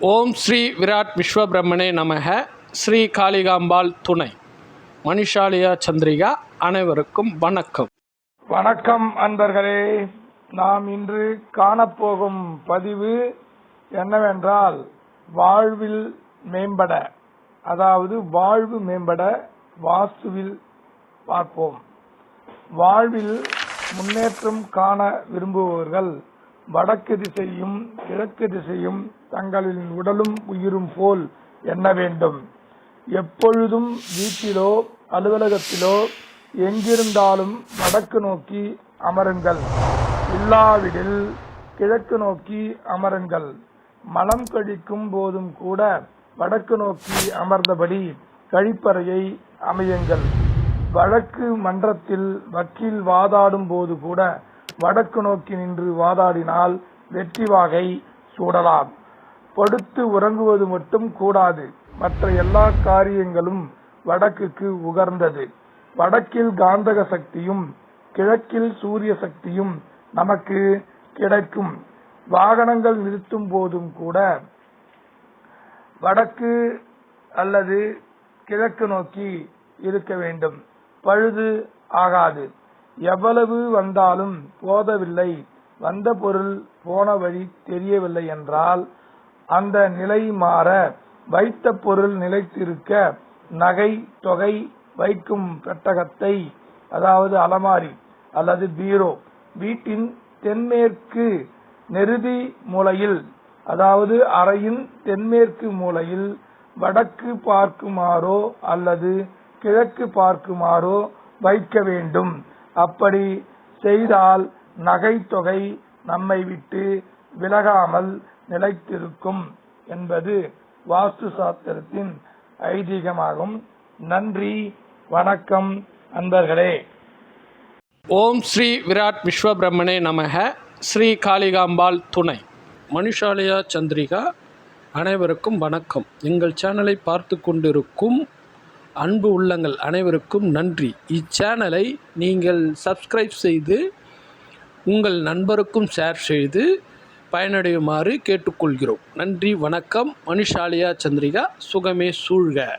ஓம் ஸ்ரீ விராட் விஸ்வபிரம்மனே நமக. ஸ்ரீ காளிகாம்பாள் துணை. மணிஷாலியா சந்திரிகா அனைவருக்கும் வணக்கம். வணக்கம் அன்பர்களே. நாம் இன்று காணப்போகும் பதிவு என்னவென்றால் வாழ்வில் மேம்பட அதாவது வாழ்வு மேம்பட வாஸ்துவில் பார்ப்போம். வாழ்வில் முன்னேற்றம் காண விரும்புபவர்கள் வடக்கு திசையும் கிழக்கு திசையும் தங்களின் உடலும் உயிரும் போல் எண்ண வேண்டும். எப்பொழுதும் வீட்டிலோ அலுவலகத்திலோ எங்கிருந்தாலும் வடக்கு நோக்கி அமருங்கள். இல்லாவிடில் கிழக்கு நோக்கி அமருங்கள். மலம் கழிக்கும் போதும் கூட வடக்கு நோக்கி அமர்ந்தபடி கழிப்பறையை அமையுங்கள். வழக்கு மன்றத்தில் வக்கீல் வாதாடும் போது கூட வடக்கு நோக்கி நின்று வாதாடினால் வெற்றி வாகை சூடலாம். படுத்து உறங்குவது மட்டும் கூடாது. மற்ற எல்லா காரியங்களும் வடக்குக்கு உகர்ந்தது. வடக்கில் காந்தக சக்தியும் கிழக்கில் சூரிய சக்தியும் நமக்கு கிடைக்கும். வாகனங்கள் நிறுத்தும் போதும் கூட வடக்கு அல்லது கிழக்கு நோக்கி இருக்க வேண்டும். பழுது ஆகாது. எவ்வளவு வந்தாலும் போதவில்லை. வந்த பொருள் போன வழி தெரியவில்லை என்றால் அந்த நிலை மாற வைத்த பொருள் நிலைத்திருக்க நகை தொகை வைக்கும் பெட்டகத்தை அதாவது அலமாரி அல்லது பீரோ வீட்டின் தென்மேற்கு நெருதி மூலையில் அதாவது அறையின் தென்மேற்கு மூலையில் வடக்கு பார்க்குமாறோ அல்லது கிழக்கு பார்க்குமாறோ வைக்க வேண்டும். அப்படி செய்தால் நகைத்தொகை நம்மை விட்டு விலகாமல் நிலைத்திருக்கும் என்பது வாஸ்து சாஸ்திரத்தின் ஐதீகமாகும். நன்றி வணக்கம் அன்பர்களே. ஓம் ஸ்ரீ விராட் விஸ்வபிரமணே நமக. ஸ்ரீ காளிகாம்பாள் துணை. மனுஷாலயா சந்திரிகா அனைவருக்கும் வணக்கம். எங்கள் சேனலை பார்த்து கொண்டிருக்கும் அன்பு உள்ளங்கள் அனைவருக்கும் நன்றி. இச்சேனலை நீங்கள் சப்ஸ்கிரைப் செய்து உங்கள் நண்பருக்கும் ஷேர் செய்து பயனடையுமாறு கேட்டுக்கொள்கிறோம். நன்றி வணக்கம். மனுஷாலியா சந்திரிகா சுகமே சூழ்க.